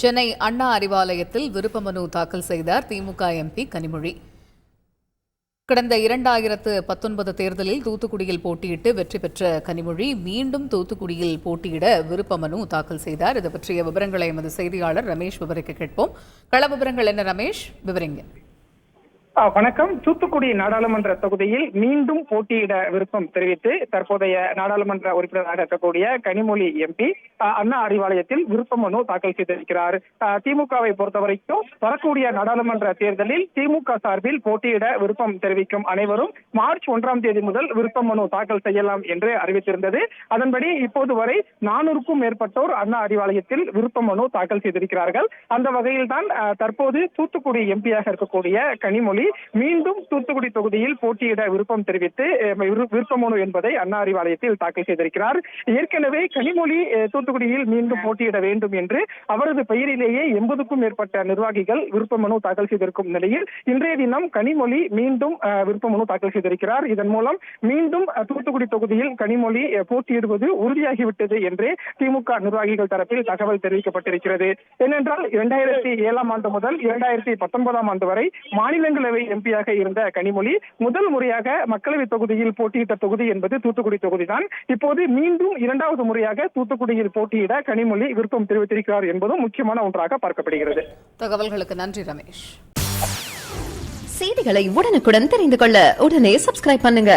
சென்னை அண்ணா அறிவாலயத்தில் விருப்ப மனு தாக்கல் செய்தார் திமுக எம்பி கனிமொழி. கடந்த இரண்டாயிரத்து பத்தொன்பது தேர்தலில் தூத்துக்குடியில் போட்டியிட்டு வெற்றி பெற்ற கனிமொழி மீண்டும் தூத்துக்குடியில் போட்டியிட விருப்ப மனு தாக்கல் செய்தார். இது பற்றிய விவரங்களை எமது செய்தியாளர் ரமேஷ் விவரிக்க கேட்போம். கள விவரங்கள் என்ன ரமேஷ்? விவரிங்க. வணக்கம். தூத்துக்குடி நாடாளுமன்ற தொகுதியில் மீண்டும் போட்டியிட விருப்பம் தெரிவித்து தற்போதைய நாடாளுமன்ற உறுப்பினராக இருக்கக்கூடிய கனிமொழி எம்பி அண்ணா அறிவாலயத்தில் விருப்ப மனு தாக்கல் செய்திருக்கிறார். திமுகவை பொறுத்தவரைக்கும் வரக்கூடிய நாடாளுமன்ற தேர்தலில் திமுக சார்பில் போட்டியிட விருப்பம் தெரிவிக்கும் அனைவரும் மார்ச் ஒன்றாம் தேதி முதல் விருப்ப மனு தாக்கல் செய்யலாம் என்று அறிவித்திருந்தது. அதன்படி இப்போது வரை நானூறுக்கும் மேற்பட்டோர் அண்ணா அறிவாலயத்தில் விருப்ப மனு தாக்கல் செய்திருக்கிறார்கள். அந்த வகையில் தான் தற்போது தூத்துக்குடி எம்பியாக இருக்கக்கூடிய கனிமொழி மீண்டும் தூத்துக்குடி தொகுதியில் போட்டியிட விருப்பம் தெரிவித்து விருப்பமனு என்பதை அண்ணா அறிவாலயத்தில் தாக்கல் செய்திருக்கிறார். ஏற்கனவே கனிமொழி தூத்துக்குடியில் மீண்டும் போட்டியிட வேண்டும் என்று அவரது பெயரிலேயே எண்பதுக்கும் மேற்பட்ட நிர்வாகிகள் விருப்பமனு தாக்கல் செய்திருக்கும் நிலையில் இன்றைய தினம் கனிமொழி மீண்டும் விருப்பமனு தாக்கல் செய்திருக்கிறார். இதன் மூலம் மீண்டும் தூத்துக்குடி தொகுதியில் கனிமொழி போட்டியிடுவது உறுதியாகிவிட்டது என்று திமுக நிர்வாகிகள் தரப்பில் தகவல் தெரிவிக்கப்பட்டிருக்கிறது. ஏனென்றால் இரண்டாயிரத்தி ஏழாம் ஆண்டு முதல் இரண்டாயிரத்தி பத்தொன்பதாம் ஆண்டு வரை மாநிலங்களவை மக்களவை எம்பியாக இருந்த கனிமொழி முதல் முறையாக மக்களவை தொகுதியில் போட்டியிட்ட தொகுதி என்பது தூத்துக்குடி தொகுதிதான். இப்போது மீண்டும் இரண்டாவது முறையாக தூத்துக்குடியில் போட்டியிட கனிமொழி விருப்பம் தெரிவித்திருக்கிறார் என்பதும் முக்கியமான ஒன்றாக பார்க்கப்படுகிறது. தகவல்களுக்கு நன்றி ரமேஷ். செய்திகளை உடனுக்குடன் தெரிந்து கொள்ள உடனே சப்ஸ்கிரைப் பண்ணுங்க.